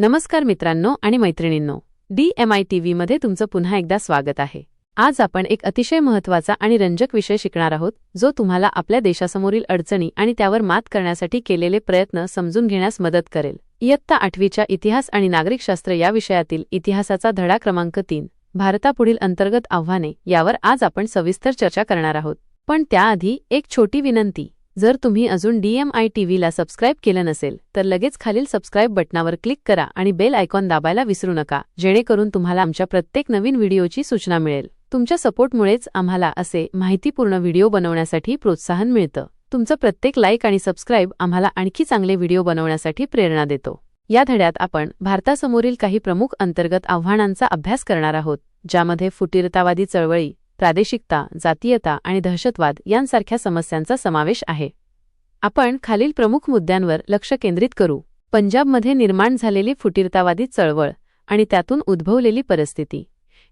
नमस्कार मित्रांनो आणि मैत्रिणींनो डी एम आय टी व्हीमध्ये तुमचं पुन्हा एकदा स्वागत आहे. आज आपण एक अतिशय महत्त्वाचा आणि रंजक विषय शिकणार आहोत जो तुम्हाला आपल्या देशासमोरील अडचणी आणि त्यावर मात करण्यासाठी केलेले प्रयत्न समजून घेण्यास मदत करेल. इयत्ता आठवीच्या इतिहास आणि नागरिकशास्त्र या विषयातील इतिहासाचा धडा क्रमांक तीन भारतापुढील अंतर्गत आव्हाने यावर आज आपण सविस्तर चर्चा करणार आहोत. पण त्याआधी एक छोटी विनंती. जर तुम्ही अजून डीएमआय टीव्हीला सबस्क्राईब केलं नसेल तर लगेच खालील सबस्क्राईब बटनावर क्लिक करा आणि बेल आयकॉन दाबायला विसरू नका जेणेकरून तुम्हाला आमच्या प्रत्येक नवीन व्हिडिओची सूचना मिळेल. तुमच्या सपोर्टमुळेच आम्हाला असे माहितीपूर्ण व्हिडिओ बनवण्यासाठी प्रोत्साहन मिळतं. तुमचं प्रत्येक लाईक आणि सबस्क्राईब आम्हाला आणखी चांगले व्हिडिओ बनवण्यासाठी प्रेरणा देतो. या धड्यात आपण भारतासमोरील काही प्रमुख अंतर्गत आव्हानांचा अभ्यास करणार आहोत ज्यामध्ये फुटीरतावादी चळवळी प्रादेशिकता जातीयता आणि दहशतवाद यांसारख्या समस्यांचा समावेश आहे. आपण खालील प्रमुख मुद्द्यांवर लक्ष केंद्रित करू. पंजाबमध्ये निर्माण झालेली फुटीरतावादी चळवळ आणि त्यातून उद्भवलेली परिस्थिती.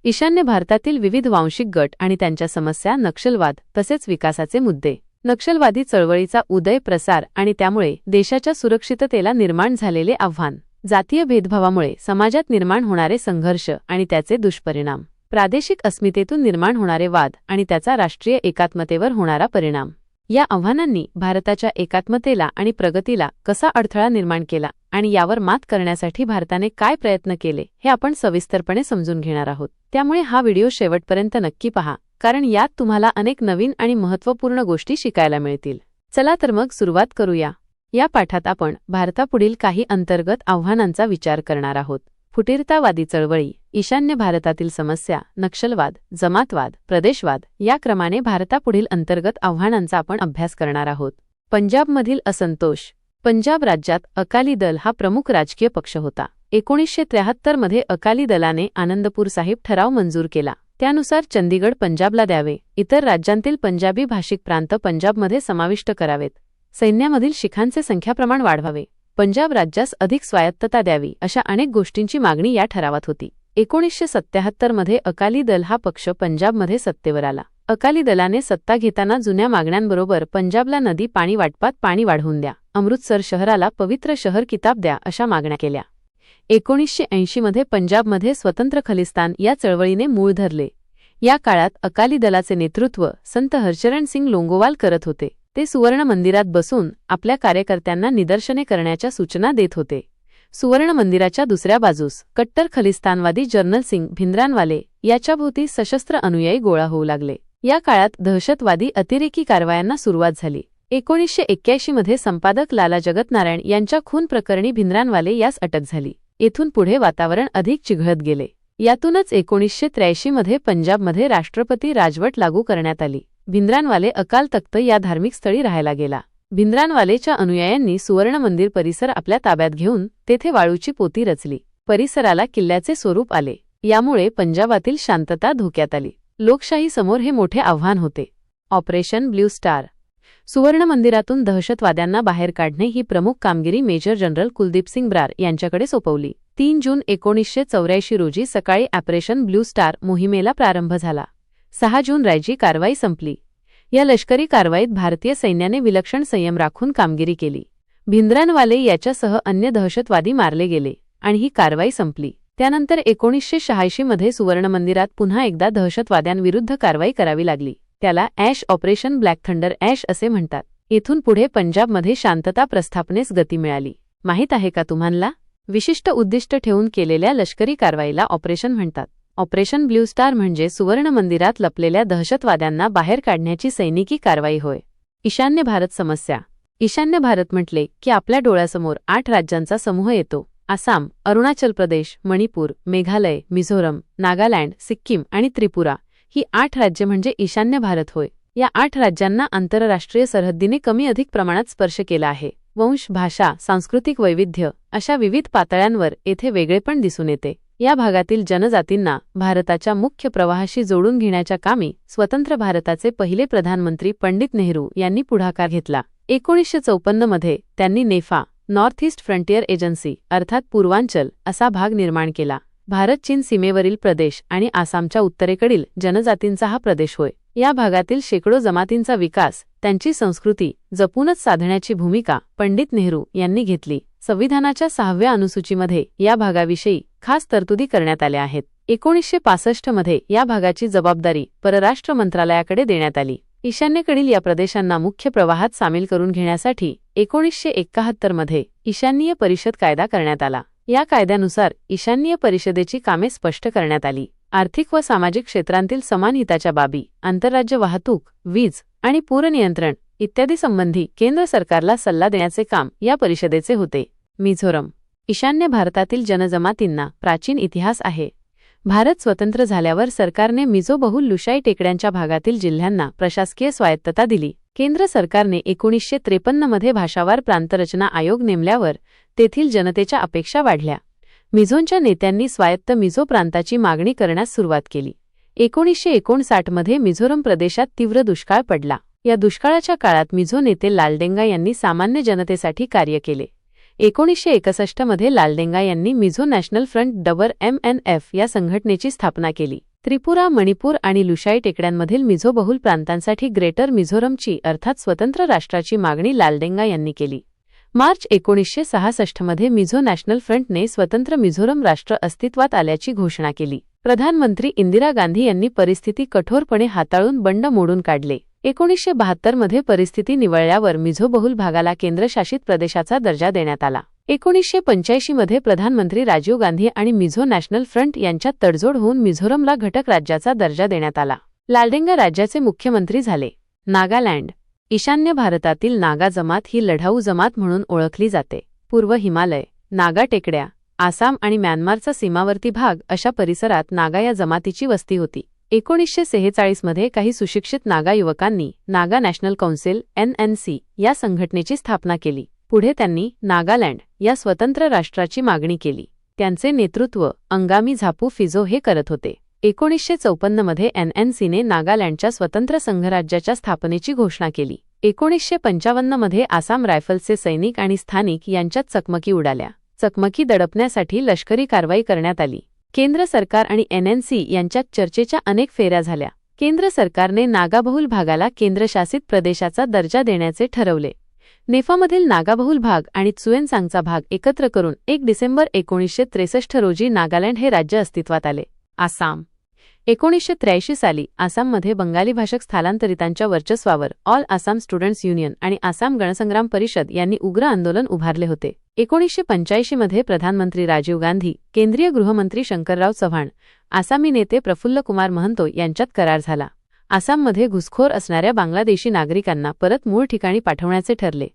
ईशान्य भारतातील विविध वांशिक गट आणि त्यांच्या समस्या नक्षलवाद तसेच विकासाचे मुद्दे. नक्षलवादी चळवळीचा उदय प्रसार आणि त्यामुळे देशाच्या सुरक्षिततेला निर्माण झालेले आव्हान. जातीय भेदभावामुळे समाजात निर्माण होणारे संघर्ष आणि त्याचे दुष्परिणाम. प्रादेशिक अस्मितेतून निर्माण होणारे वाद आणि त्याचा राष्ट्रीय एकात्मतेवर होणारा परिणाम. या आव्हानांनी भारताच्या एकात्मतेला आणि प्रगतीला कसा अडथळा निर्माण केला आणि यावर मात करण्यासाठी भारताने काय प्रयत्न केले हे आपण सविस्तरपणे समजून घेणार आहोत. त्यामुळे हा व्हिडिओ शेवटपर्यंत नक्की पहा कारण यात तुम्हाला अनेक नवीन आणि महत्त्वपूर्ण गोष्टी शिकायला मिळतील. चला तर मग सुरुवात करूया. या पाठात आपण भारतापुढील काही अंतर्गत आव्हानांचा विचार करणार आहोत. फुटीरतावादी चळवळी ईशान्य भारतातील समस्या नक्षलवाद जमातवाद प्रदेशवाद या क्रमाने भारतापुढील अंतर्गत आव्हानांचा आपण अभ्यास करणार आहोत. पंजाबमधील असंतोष पंजाब राज्यात अकाली दल हा प्रमुख राजकीय पक्ष होता. एकोणीसशे त्र्याहत्तरमध्ये अकाली दलाने आनंदपूर साहिब ठराव मंजूर केला. त्यानुसार चंदीगड पंजाबला द्यावे इतर राज्यांतील पंजाबी भाषिक प्रांत पंजाबमध्ये समाविष्ट करावेत. सैन्यामधील शिखांचे संख्याप्रमाण वाढवावे. पंजाब राज्यास अधिक स्वायत्तता द्यावी अशा अनेक गोष्टींची मागणी या ठरावात होती. एकोणीसशे सत्त्याहत्तरमध्ये अकाली दल हा पक्ष पंजाबमध्ये सत्तेवर आला. अकाली दलाने सत्ता घेताना जुन्या मागण्यांबरोबर पंजाबला नदी पाणी वाटपात पाणी वाढवून द्या अमृतसर शहराला पवित्र शहर किताब द्या अशा मागण्या केल्या. एकोणीसशे ऐंशीमध्ये पंजाबमध्ये स्वतंत्र खलिस्तान या चळवळीने मूळ धरले. या काळात अकाली दलाचे नेतृत्व संत हरचरण सिंग लोंगोवाल करत होते. ते सुवर्ण मंदिरात बसून आपल्या कार्यकर्त्यांना निदर्शने करण्याच्या सूचना देत होते. सुवर्ण मंदिराच्या दुसऱ्या बाजूस कट्टर खलिस्तानवादी जर्नल सिंग भिंद्रानवाले याच्याभोवती सशस्त्र अनुयायी गोळा होऊ लागले. या काळात दहशतवादी अतिरेकी कारवायांना सुरुवात झाली. एकोणीसशे एक्क्याऐंशीमध्ये संपादक लाला जगतनारायण यांच्या खून प्रकरणी भिंद्रानवाले यास अटक झाली. येथून पुढे वातावरण अधिक चिघळत गेले. यातूनच एकोणीसशे त्र्याऐंशीमध्ये पंजाबमध्ये राष्ट्रपती राजवट लागू करण्यात आली. भिंद्रानवाले अकाल तख्त या धार्मिक स्थळी राहायला गेला. भिंद्रानवालेच्या अनुयायांनी सुवर्ण मंदिर परिसर आपल्या ताब्यात घेऊन तेथे वाळूची पोती रचली. परिसराला किल्ल्याचे स्वरूप आले. यामुळे पंजाबातील शांतता धोक्यात आली. लोकशाहीसमोर हे मोठे आव्हान होते. Operation blue star. सुवर्ण मंदिरातून दहशतवाद्यांना बाहेर काढणे ही प्रमुख कामगिरी मेजर जनरल कुलदीप सिंग ब्रार यांच्याकडे सोपवली. तीन जून एकोणीसशे चौऱ्याऐंशी रोजी सकाळी ऑपरेशन ब्ल्यू स्टार मोहिमेला प्रारंभ झाला. सहा जून रायची कारवाई संपली. या लष्करी कारवाईत भारतीय सैन्याने विलक्षण संयम राखून कामगिरी केली. भिंद्रानवाले याच्यासह अन्य दहशतवादी मारले गेले आणि ही कारवाई संपली. त्यानंतर एकोणीसशे शहाऐंशीमध्ये सुवर्ण मंदिरात पुन्हा एकदा दहशतवाद्यांविरुद्ध कारवाई करावी लागली. त्याला ॲश ऑपरेशन ब्लॅक थंडर ॲश असे म्हणतात. येथून पुढे पंजाबमध्ये शांतता प्रस्थापनेस गती मिळाली. माहीत आहे का तुम्हाला? विशिष्ट उद्दिष्ट ठेवून केलेल्या लष्करी कारवाईला ऑपरेशन म्हणतात. ऑपरेशन ब्ल्यू स्टार म्हणजे सुवर्ण मंदिरात लपलेल्या दहशतवाद्यांना बाहेर काढण्याची सैनिकी कारवाई होय. ईशान्य भारत समस्या. ईशान्य भारत म्हटले की आपल्या डोळ्यासमोर आठ राज्यांचा समूह येतो. आसाम अरुणाचल प्रदेश मणिपूर मेघालय मिझोरम नागालँड सिक्कीम आणि त्रिपुरा ही आठ राज्य म्हणजे ईशान्य भारत होय. या आठ राज्यांना आंतरराष्ट्रीय सरहद्दीने कमी अधिक प्रमाणात स्पर्श केला आहे. वंश भाषा सांस्कृतिक वैविध्य अशा विविध पातळ्यांवर येथे वेगळेपण दिसून येते. या भागातील जनजातींना भारताच्या मुख्य प्रवाहाशी जोडून घेण्याच्या कामी स्वतंत्र भारताचे पहिले प्रधानमंत्री पंडित नेहरू यांनी पुढाकार घेतला. एकोणीसशे चौपन्नमध्ये त्यांनी NEFA north east frontier agency अर्थात पूर्वांचल असा भाग निर्माण केला. भारत चीन सीमेवरील प्रदेश आणि आसामच्या उत्तरेकडील जनजातींचा हा प्रदेश होय. या भागातील शेकडो जमातींचा विकास त्यांची संस्कृती जपूनच साधण्याची भूमिका पंडित नेहरू यांनी घेतली. संविधानाच्या सहाव्या अनुसूचीमध्ये या भागाविषयी खास तरतुदी करण्यात आल्या आहेत. एकोणीसशे पासष्टमध्ये या भागाची जबाबदारी परराष्ट्र मंत्रालयाकडे देण्यात आली. ईशान्येकडील या प्रदेशांना मुख्य प्रवाहात सामील करून घेण्यासाठी एकोणीसशे एक्काहत्तरमध्ये ईशान्य परिषद कायदा करण्यात आला. या कायद्यानुसार ईशान्य परिषदेची कामे स्पष्ट करण्यात आली. आर्थिक व सामाजिक क्षेत्रांतील समान हिताच्या बाबी आंतरराज्य वाहतूक वीज आणि पूरनियंत्रण इत्यादी संबंधी केंद्र सरकारला सल्ला देण्याचे काम या परिषदेचे होते. मिझोरम ईशान्य भारतातील जनजमातींना प्राचीन इतिहास आहे. भारत स्वतंत्र झाल्यावर सरकारने मिझो बहुल लुशाई टेकड्यांच्या भागातील जिल्ह्यांना प्रशासकीय स्वायत्तता दिली. केंद्र सरकारने एकोणीसशे त्रेपन्नमध्ये भाषावार प्रांतरचना आयोग नेमल्यावर तेथील जनतेच्या अपेक्षा वाढल्या. मिझोंच्या नेत्यांनी स्वायत्त मिझो प्रांताची मागणी करण्यास सुरुवात केली. एकोणीसशे एकोणसाठमध्ये मिझोरम प्रदेशात तीव्र दुष्काळ पडला. या दुष्काळाच्या काळात मिझो नेते लालडेंगा यांनी सामान्य जनतेसाठी कार्य केले. एकोणीसशे एकसष्टमध्ये लालडेंगा यांनी मिझो नॅशनल फ्रंट डबर एम एन एफ या संघटनेची स्थापना केली. त्रिपुरा मणिपूर आणि लुशाई टेकड्यांमधील मिझो बहुल प्रांतांसाठी ग्रेटर मिझोरमची अर्थात स्वतंत्र राष्ट्राची मागणी लालडेंगा यांनी केली. मार्च एकोणीसशे सहासष्टमध्ये मिझो नॅशनल फ्रंटने स्वतंत्र मिझोरम राष्ट्र अस्तित्वात आल्याची घोषणा केली. प्रधानमंत्री इंदिरा गांधी यांनी परिस्थिती कठोरपणे हाताळून बंड मोडून काढले. एकोणीसशे बहात्तरमध्ये परिस्थिती निवळल्यावर मिझो बहुल भागाला केंद्रशासित प्रदेशाचा दर्जा देण्यात आला. एकोणीसशे पंच्याऐंशीमध्ये प्रधानमंत्री राजीव गांधी आणि मिझो नॅशनल फ्रंट यांच्यात तडजोड होऊन मिझोरमला घटक राज्याचा दर्जा देण्यात आला. लालडेंगा राज्याचे मुख्यमंत्री झाले. नागालँड. ईशान्य भारतातील नागा जमात ही लढाऊ जमात म्हणून ओळखली जाते. पूर्व हिमालय नागा टेकड्या आसाम आणि म्यानमारचा सीमावर्ती भाग अशा परिसरात नागा या जमातीची वस्ती होती. एकोणीसशे सेहेचाळीसमध्ये काही सुशिक्षित नागा युवकांनी नागा नॅशनल कौन्सिल एनएनसी या संघटनेची स्थापना केली. पुढे त्यांनी नागालँड या स्वतंत्र राष्ट्राची मागणी केली. त्यांचे नेतृत्व अंगामी झापू फिझो हे करत होते. एकोणीसशे चौपन्नमध्ये एनएनसीने नागालँडच्या स्वतंत्र संघराज्याच्या स्थापनेची घोषणा केली. एकोणीसशे पंचावन्नमध्ये आसाम रायफल्सचे सैनिक आणि स्थानिक यांच्यात चकमकी उडाल्या. चकमकी दडपण्यासाठी लष्करी कारवाई करण्यात आली. केंद्र सरकार आणि एनएनसी यांच्यात चर्चेच्या अनेक फेऱ्या झाल्या. केंद्र सरकारने नागाबहुल भागाला केंद्रशासित प्रदेशाचा दर्जा देण्याचे ठरवले. नेफामधील नागाबहुल भाग आणि चुएनसांगचा भाग एकत्र करून एक डिसेंबर एकोणीसशे त्रेसष्ट रोजी नागालँड हे राज्य अस्तित्वात आले. आसाम. एकोणीसशे त्र्याऐंशी साली आसाममध्ये बंगाली भाषक स्थलांतरितांच्या वर्चस्वावर ऑल आसाम स्टुडंट्स युनियन आणि आसाम गणसंग्राम परिषद यांनी उग्र आंदोलन उभारले होते. एकोणीसशे पंच्याऐंशीमध्ये प्रधानमंत्री राजीव गांधी केंद्रीय गृहमंत्री शंकरराव चव्हाण आसामी नेते प्रफुल्ल कुमार महंतो यांच्यात करार झाला. आसाममध्ये घुसखोर असणाऱ्या बांगलादेशी नागरिकांना परत मूळ ठिकाणी पाठवण्याचे ठरले.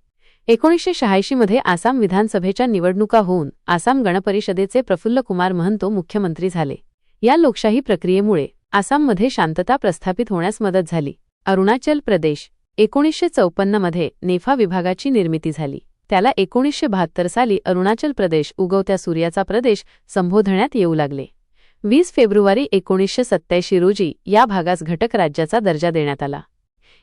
एकोणीसशे शहाऐंशीमध्ये आसाम विधानसभेच्या निवडणुका होऊन आसाम गणपरिषदेचे प्रफुल्ल कुमार महंतो मुख्यमंत्री झाले. या लोकशाही प्रक्रियेमुळे आसाममध्ये शांतता प्रस्थापित होण्यास मदत झाली. अरुणाचल प्रदेश एकोणीसशे चौपन्नमध्ये नेफा विभागाची निर्मिती झाली. त्याला एकोणीसशे बहात्तर साली अरुणाचल प्रदेश उगवत्या सूर्याचा प्रदेश संबोधण्यात येऊ लागले. वीस फेब्रुवारी एकोणीसशे सत्त्याऐंशी रोजी या भागास घटक राज्याचा दर्जा देण्यात आला.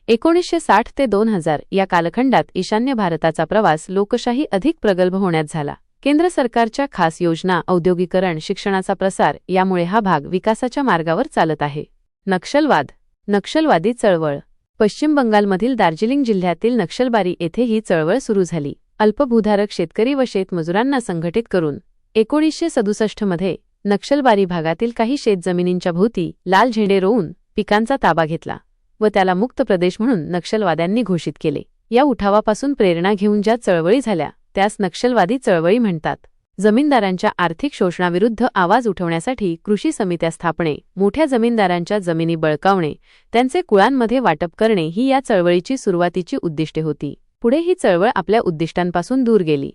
एकोणीसशे साठ ते दोन हजार या कालखंडात ईशान्य भारताचा प्रवास लोकशाही अधिक प्रगल्भ होण्यात झाला. केंद्र सरकारच्या खास योजना औद्योगिकरण शिक्षणाचा प्रसार यामुळे हा भाग विकासाच्या मार्गावर चालत आहे. नक्षलवाद नक्षलवादी चळवळ. पश्चिम बंगालमधील दार्जिलिंग जिल्ह्यातील नक्षलबारी येथे ही चळवळ सुरू झाली. अल्पभूधारक शेतकरी व शेतमजुरांना संघटित करून एकोणीसशे सदुसष्टमध्ये नक्षलबारी भागातील काही शेतजमिनींच्या भोवती लाल झेंडे रोवून पिकांचा ताबा घेतला व त्याला मुक्त प्रदेश म्हणून नक्षलवाद्यांनी घोषित केले. या उठावापासून प्रेरणा घेऊन ज्या चळवळी झाल्या त्यास नक्षलवादी चळवळी म्हणतात. जमीनदारांच्या आर्थिक शोषणाविरुद्ध आवाज उठवण्यासाठी कृषी समित्या स्थापणे मोठ्या जमीनदारांच्या जमिनी बळकावणे त्यांचे कुळांमध्ये वाटप करणे ही या चळवळीची सुरुवातीची उद्दिष्टे होती. पुढे ही चळवळ आपल्या उद्दिष्टांपासून दूर गेली.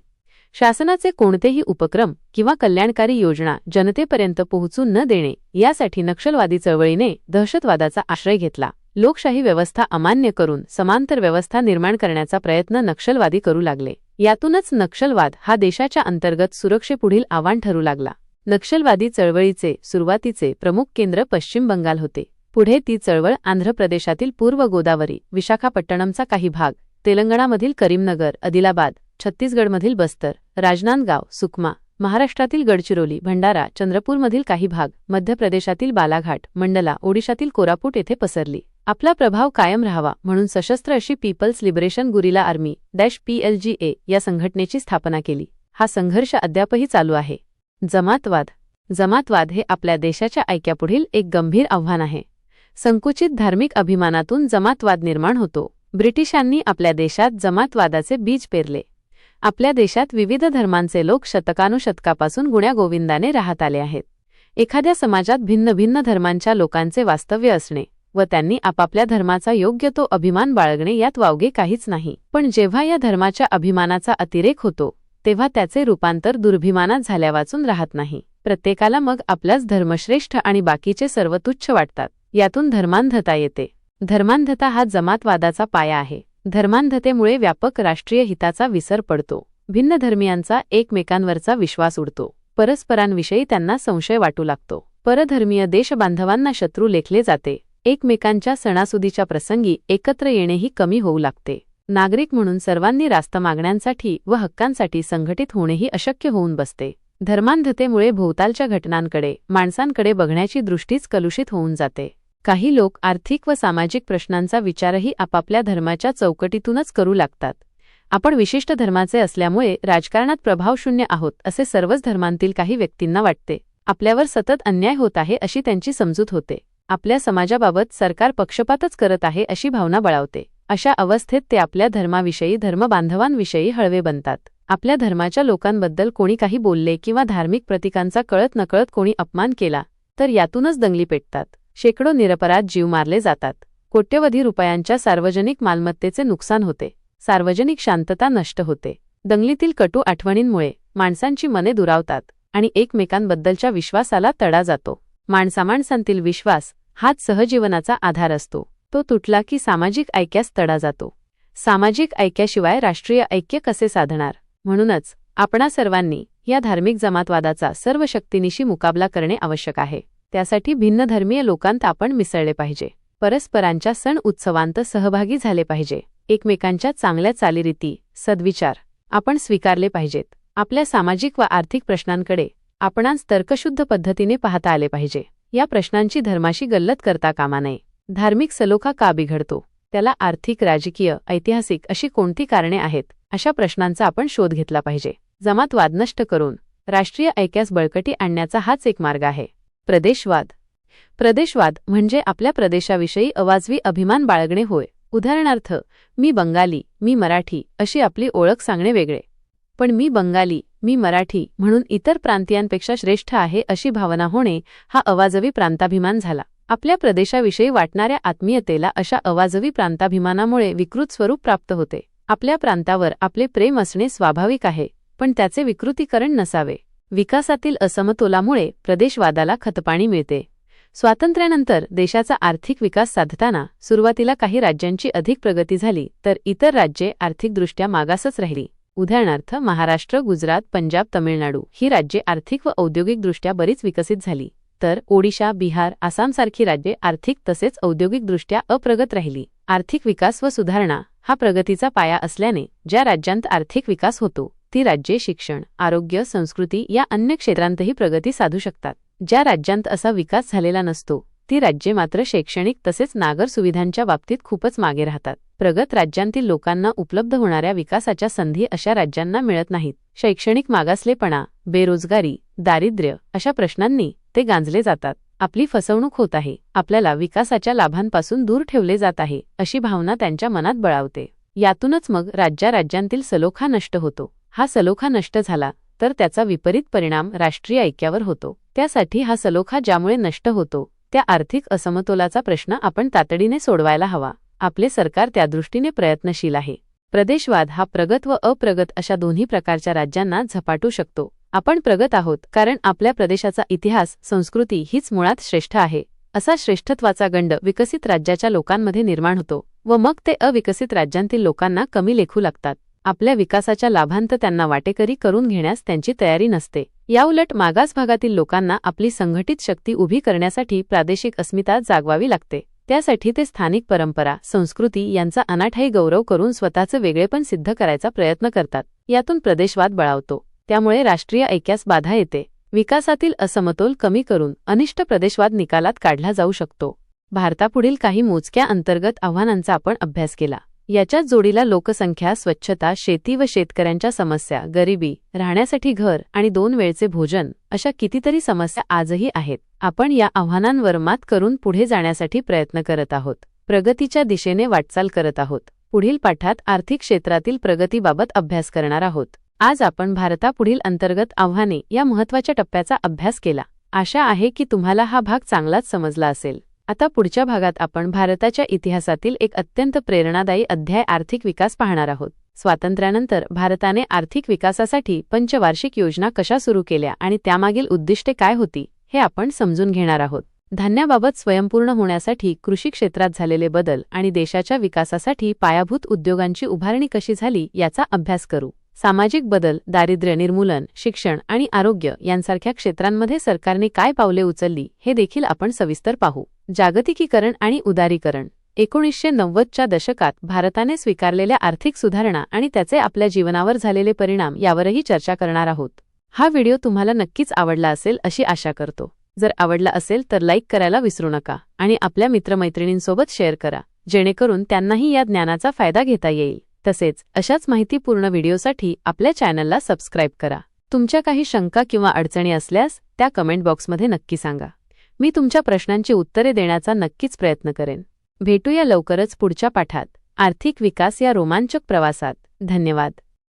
शासनाचे कोणतेही उपक्रम किंवा कल्याणकारी योजना जनतेपर्यंत पोहोचू न देणे यासाठी नक्षलवादी चळवळीने दहशतवादाचा आश्रय घेतला. लोकशाही व्यवस्था अमान्य करून समांतर व्यवस्था निर्माण करण्याचा प्रयत्न नक्षलवादी करू लागले. यातूनच नक्षलवाद हा देशाच्या अंतर्गत सुरक्षेपुढील आव्हान ठरू लागला. नक्षलवादी चळवळीचे सुरुवातीचे प्रमुख केंद्र पश्चिम बंगाल होते. पुढे ती चळवळ आंध्र प्रदेशातील पूर्व गोदावरी विशाखापट्टणमचा काही भाग तेलंगणामधील करीमनगर आदिलाबाद छत्तीसगडमधील बस्तर राजनांदगाव सुकमा महाराष्ट्रातील गडचिरोली भंडारा चंद्रपूरमधील काही भाग मध्य प्रदेशातील बालाघाट मंडला ओडिशातील कोरापूट येथे पसरली. आपला प्रभाव कायम राहावा म्हणून सशस्त्र अशी people's liberation guerrilla army dash PLGA या संघटनेची स्थापना केली. हा संघर्ष अद्यापही चालू आहे. जमातवाद. जमातवाद हे आपल्या देशाच्या ऐक्यापुढील एक गंभीर आव्हान आहे. संकुचित धार्मिक अभिमानातून जमातवाद निर्माण होतो. ब्रिटिशांनी आपल्या देशात जमातवादाचे बीज पेरले. आपल्या देशात विविध धर्मांचे लोक शतकानुशतकापासून गुण्यागोविंदाने राहत आले आहेत. एखाद्या समाजात भिन्न भिन्न धर्मांच्या लोकांचे वास्तव्य असणे व त्यांनी आपापल्या धर्माचा योग्य तो अभिमान बाळगणे यात वावगे काहीच नाही. पण जेव्हा या धर्माच्या अभिमानाचा अतिरेक होतो तेव्हा त्याचे रूपांतर दुर्भिमानात झाल्यावाचून राहत नाही. प्रत्येकाला मग आपलाच धर्मश्रेष्ठ आणि बाकीचे सर्व तुच्छ वाटतात. यातून धर्मांधता येते. धर्मांधता हा जमातवादाचा पाया आहे. धर्मांधतेमुळे व्यापक राष्ट्रीय हिताचा विसर पडतो. भिन्न धर्मियांचा एकमेकांवरचा विश्वास उडतो. परस्परांविषयी त्यांना संशय वाटू लागतो. परधर्मीय देशबांधवांना शत्रू लेखले जाते. एकमेकांच्या सणासुदीच्या प्रसंगी एकत्र येणेही कमी होऊ लागते. नागरिक म्हणून सर्वांनी रास्त मागण्यांसाठी व हक्कांसाठी संघटित होणेही अशक्य होऊन बसते. धर्मांधतेमुळे भोवतालच्या घटनांकडे माणसांकडे बघण्याची दृष्टीच कलुषित होऊन जाते. काही लोक आर्थिक व सामाजिक प्रश्नांचा विचारही आपापल्या धर्माच्या चौकटीतूनच करू लागतात. आपण विशिष्ट धर्माचे असल्यामुळे राजकारणात प्रभावशून्य आहोत असे सर्वच धर्मांतील काही व्यक्तींना वाटते. आपल्यावर सतत अन्याय होत आहे अशी त्यांची समजूत होते. आपल्या समाजाबाबत सरकार पक्षपातच करत आहे अशी भावना बळावते. अशा अवस्थेत ते आपल्या धर्माविषयी धर्मबांधवांविषयी हळवे बनतात. आपल्या धर्माच्या लोकांबद्दल कोणी काही बोलले किंवा धार्मिक प्रतिकांचा कळत नकळत कोणी अपमान केला तर यातूनच दंगली पेटतात. शेकडो निरपराध जीव मारले जातात. कोट्यवधी रुपयांच्या सार्वजनिक मालमत्तेचे नुकसान होते. सार्वजनिक शांतता नष्ट होते. दंगलीतील कटू आठवणींमुळे माणसांची मने दुरावतात आणि एकमेकांबद्दलच्या विश्वासाला तडा जातो. माणसामाणसांतील विश्वास हाच सहजीवनाचा आधार असतो. तो तुटला की सामाजिक ऐक्यास तडा जातो. सामाजिक ऐक्याशिवाय राष्ट्रीय ऐक्य कसे साधणार? म्हणूनच आपणा सर्वांनी या धार्मिक जमातवादाचा सर्व शक्तीनिशी मुकाबला करणे आवश्यक आहे. त्यासाठी भिन्न धर्मीय लोकांत आपण मिसळले पाहिजे. परस्परांच्या सण उत्सवांत सहभागी झाले पाहिजे. एकमेकांच्या चांगल्या चालीरीती सद्विचार आपण स्वीकारले पाहिजेत. आपल्या सामाजिक व आर्थिक प्रश्नांकडे आपणांस तर्कशुद्ध पद्धतीने पाहता आले पाहिजे. या प्रश्नांची धर्माशी गल्लत करता कामा नये. धार्मिक सलोखा का बिघडतो? त्याला आर्थिक राजकीय ऐतिहासिक अशी कोणती कारणे आहेत? अशा प्रश्नांचा आपण शोध घेतला पाहिजे. जमातवाद नष्ट करून राष्ट्रीय ऐक्यास बळकटी आणण्याचा हाच एक मार्ग आहे. प्रदेशवाद. प्रदेशवाद म्हणजे आपल्या प्रदेशाविषयी अवाजवी अभिमान बाळगणे होय. उदाहरणार्थ मी बंगाली मी मराठी अशी आपली ओळख सांगणे वेगळे. पण मी बंगाली मी मराठी म्हणून इतर प्रांतियांपेक्षा श्रेष्ठ आहे अशी भावना होणे हा अवाजवी प्रांताभिमान झाला. आपल्या प्रदेशाविषयी वाटणाऱ्या आत्मीयतेला अशा अवाजवी प्रांताभिमानामुळे विकृत स्वरूप प्राप्त होते. आपल्या प्रांतावर आपले प्रेम असणे स्वाभाविक आहे पण त्याचे विकृतीकरण नसावे. विकासातील असमतोलामुळे प्रदेशवादाला खतपाणी मिळते. स्वातंत्र्यानंतर देशाचा आर्थिक विकास साधताना सुरुवातीला काही राज्यांची अधिक प्रगती झाली तर इतर राज्ये आर्थिकदृष्ट्या मागासच राहिली. उदाहरणार्थ महाराष्ट्र गुजरात पंजाब तमिळनाडू ही राज्ये आर्थिक व औद्योगिकदृष्ट्या बरीच विकसित झाली तर ओडिशा बिहार आसामसारखी राज्ये आर्थिक तसेच औद्योगिकदृष्ट्या अप्रगत राहिली. आर्थिक विकास व सुधारणा हा प्रगतीचा पाया असल्याने ज्या राज्यांत आर्थिक विकास होतो ती राज्ये शिक्षण आरोग्य संस्कृती या अन्य क्षेत्रांतही प्रगती साधू शकतात. ज्या राज्यांत असा विकास झालेला नसतो ती राज्ये मात्र शैक्षणिक तसेच नागर सुविधांच्या बाबतीत खूपच मागे राहतात. प्रगत राज्यांतील लोकांना उपलब्ध होणाऱ्या विकासाच्या संधी अशा राज्यांना मिळत नाहीत. शैक्षणिक मागासलेपणा बेरोजगारी दारिद्र्य अशा प्रश्नांनी ते गांजले जातात. आपली फसवणूक होत आहे. आपल्याला विकासाच्या लाभांपासून दूर ठेवले जात आहे अशी भावना त्यांच्या मनात बळावते. यातूनच मग राज्या राज्यांतील सलोखा नष्ट होतो. हा सलोखा नष्ट झाला तर त्याचा विपरीत परिणाम राष्ट्रीय ऐक्यावर होतो. त्यासाठी हा सलोखा ज्यामुळे नष्ट होतो त्या आर्थिक असमतोलाचा प्रश्न आपण तातडीने सोडवायला हवा. आपले सरकार त्या दृष्टीने प्रयत्नशील आहे. प्रदेशवाद हा प्रगत व अप्रगत अशा दोन्ही प्रकारच्या राज्यांना झपाटू शकतो. आपण प्रगत आहोत कारण आपल्या प्रदेशाचा इतिहास संस्कृती हीच मुळात श्रेष्ठ आहे असा श्रेष्ठत्वाचा गंड विकसित राज्याच्या लोकांमध्ये निर्माण होतो व मग ते अविकसित राज्यांतील लोकांना कमी लेखू लागतात. आपल्या विकासाच्या लाभांत त्यांना वाटेकरी करून घेण्यास त्यांची तयारी नसते. याउलट मागास भागातील लोकांना आपली संघटित शक्ती उभी करण्यासाठी प्रादेशिक अस्मिता जागवावी लागते. त्यासाठी ते स्थानिक परंपरा संस्कृती यांचा अनाठाई गौरव करून स्वतःचं वेगळेपण सिद्ध करायचा प्रयत्न करतात. यातून प्रदेशवाद बळावतो. त्यामुळे राष्ट्रीय ऐक्यास बाधा येते. विकासातील असमतोल कमी करून अनिष्ट प्रदेशवाद निकालात काढला जाऊ शकतो. भारतापुढील काही मोजक्या अंतर्गत आव्हानांचा आपण अभ्यास केला. याच्याच जोडीला लोकसंख्या स्वच्छता शेती व शेतकऱ्यांच्या समस्या गरिबी राहण्यासाठी घर आणि दोन वेळचे भोजन अशा कितीतरी समस्या आजही आहेत. आपण या आव्हानांवर मात करून पुढे जाण्यासाठी प्रयत्न करत आहोत. प्रगतीच्या दिशेने वाटचाल करत आहोत. पुढील पाठात आर्थिक क्षेत्रातील प्रगतीबाबत अभ्यास करणार आहोत. आज आपण भारतापुढील अंतर्गत आव्हाने या महत्त्वाच्या टप्प्याचा अभ्यास केला. आशा आहे की तुम्हाला हा भाग चांगलाच समजला असेल. आता पुढच्या भागात आपण भारताच्या इतिहासातील एक अत्यंत प्रेरणादायी अध्याय आर्थिक विकास पाहणार आहोत. स्वातंत्र्यानंतर भारताने आर्थिक विकासासाठी पंचवार्षिक योजना कशा सुरू केल्या आणि त्यामागील उद्दिष्टे काय होती हे आपण समजून घेणार आहोत. धान्याबाबत स्वयंपूर्ण होण्यासाठी कृषी क्षेत्रात झालेले बदल आणि देशाच्या विकासासाठी पायाभूत उद्योगांची उभारणी कशी झाली याचा अभ्यास करू. सामाजिक बदल दारिद्र्य निर्मूलन शिक्षण आणि आरोग्य यांसारख्या क्षेत्रांमध्ये सरकारने काय पावले उचलली हे देखील आपण सविस्तर पाहू. जागतिकीकरण आणि उदारीकरण. एकोणीसशे नव्वदच्या दशकात भारताने स्वीकारलेल्या आर्थिक सुधारणा आणि त्याचे आपल्या जीवनावर झालेले परिणाम यावरही चर्चा करणार आहोत. हा व्हिडिओ तुम्हाला नक्कीच आवडला असेल अशी आशा करतो. जर आवडला असेल तर लाईक करायला विसरू नका आणि आपल्या मित्रमैत्रिणींसोबत शेअर करा जेणेकरून त्यांनाही या ज्ञानाचा फायदा घेता येईल. तसेच अशाच माहितीपूर्ण व्हिडिओसाठी आपल्या चॅनलला सबस्क्राईब करा. तुमच्या काही शंका किंवा अडचणी असल्यास त्या कमेंट बॉक्समध्ये नक्की सांगा. मी तुमच्या प्रश्नांची उत्तरे देण्याचा नक्कीच प्रयत्न करेन. भेटूया लवकरच पुढच्या पाठात. आर्थिक विकास या रोमांचक प्रवासात. धन्यवाद.